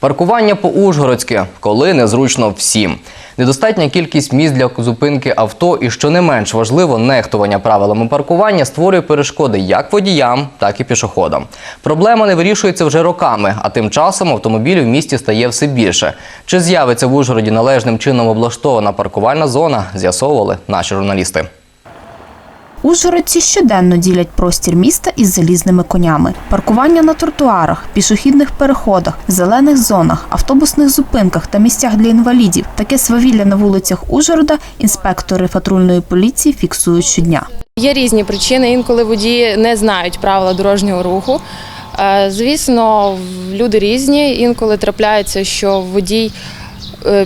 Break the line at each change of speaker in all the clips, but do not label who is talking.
Паркування по-ужгородськи, коли незручно всім. Недостатня кількість місць для зупинки авто і, що не менш важливо, нехтування правилами паркування створює перешкоди як водіям, так і пішоходам. Проблема не вирішується вже роками, а тим часом автомобілів в місті стає все більше. Чи з'явиться в Ужгороді належним чином облаштована паркувальна зона, з'ясовували наші журналісти.
Ужгородці щоденно ділять простір міста із залізними конями. Паркування на тротуарах, пішохідних переходах, зелених зонах, автобусних зупинках та місцях для інвалідів. Таке свавілля на вулицях Ужгорода інспектори патрульної поліції фіксують щодня.
Є різні причини. Інколи водії не знають правила дорожнього руху. Е, Звісно, люди різні. Інколи трапляється, що водій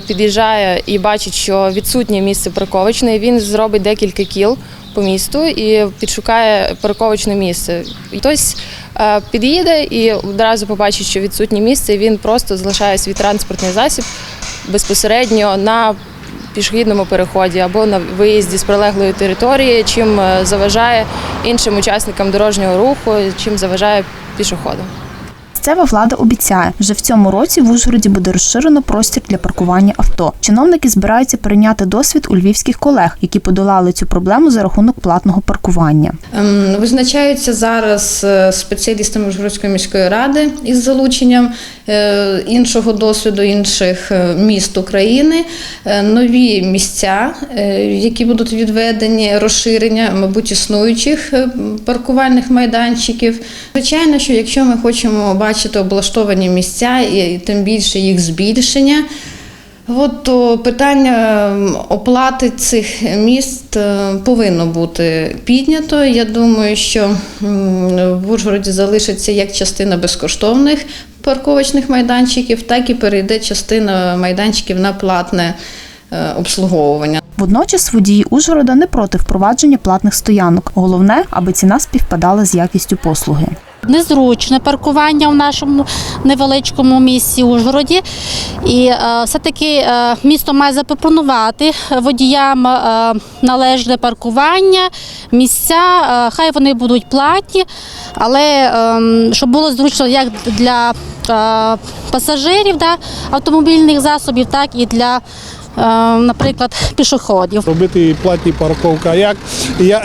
під'їжджає і бачить, що відсутнє місце парковочне. Він зробить декілька кіл по місту і підшукає парковочне місце. Хтось е, під'їде і одразу побачить, що відсутнє місце. і Він просто залишає свій транспортний засіб безпосередньо на пішохідному переході або на виїзді з прилеглої території, чим е, заважає іншим учасникам дорожнього руху, чим заважає пішоходам.
Місцева влада обіцяє, вже в цьому році в Ужгороді буде розширено простір для паркування авто. Чиновники збираються перейняти досвід у львівських колег, які подолали цю проблему за рахунок платного паркування.
Ем, Визначаються зараз е, спеціалістами Ужгородської міської ради із залученням е, іншого досвіду інших е, міст України, нові місця, які будуть відведені, розширення, мабуть, існуючих паркувальних майданчиків. Звичайно, що якщо ми хочемо бачити облаштовані місця і тим більше їх збільшення. От то питання ем, оплати цих міст е, повинно бути піднято. Я думаю, що в Ужгороді залишиться як частина безкоштовних парковочних майданчиків, так і перейде частина майданчиків на платне е, обслуговування.
Водночас водії Ужгорода не проти впровадження платних стоянок. Головне, аби ціна співпадала з якістю послуги.
Незручне паркування в нашому невеличкому місті Ужгороді. І е, все-таки е, місто має запропонувати водіям е, належне паркування, місця, хай вони будуть платні, але щоб було зручно як для пасажирів автомобільних засобів, так і для, наприклад, пішоходів.
робити платні парковки. А як,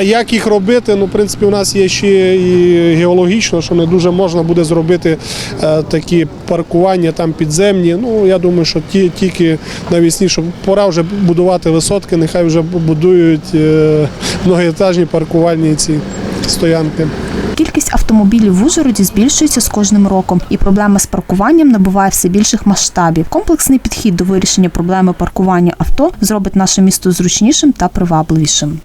як їх робити? Ну, в принципі, у нас є ще і геологічно, що не дуже можна буде зробити е, такі паркування там підземні. Ну, я думаю, що ті, тільки навесні, що пора вже будувати висотки, нехай вже будують е, многоетажні паркувальні ці стоянки.
Кількість автомобілів в Ужгороді збільшується з кожним роком, і проблема з паркуванням набуває все більших масштабів. Комплексний підхід до вирішення проблеми паркування авто зробить наше місто зручнішим та привабливішим.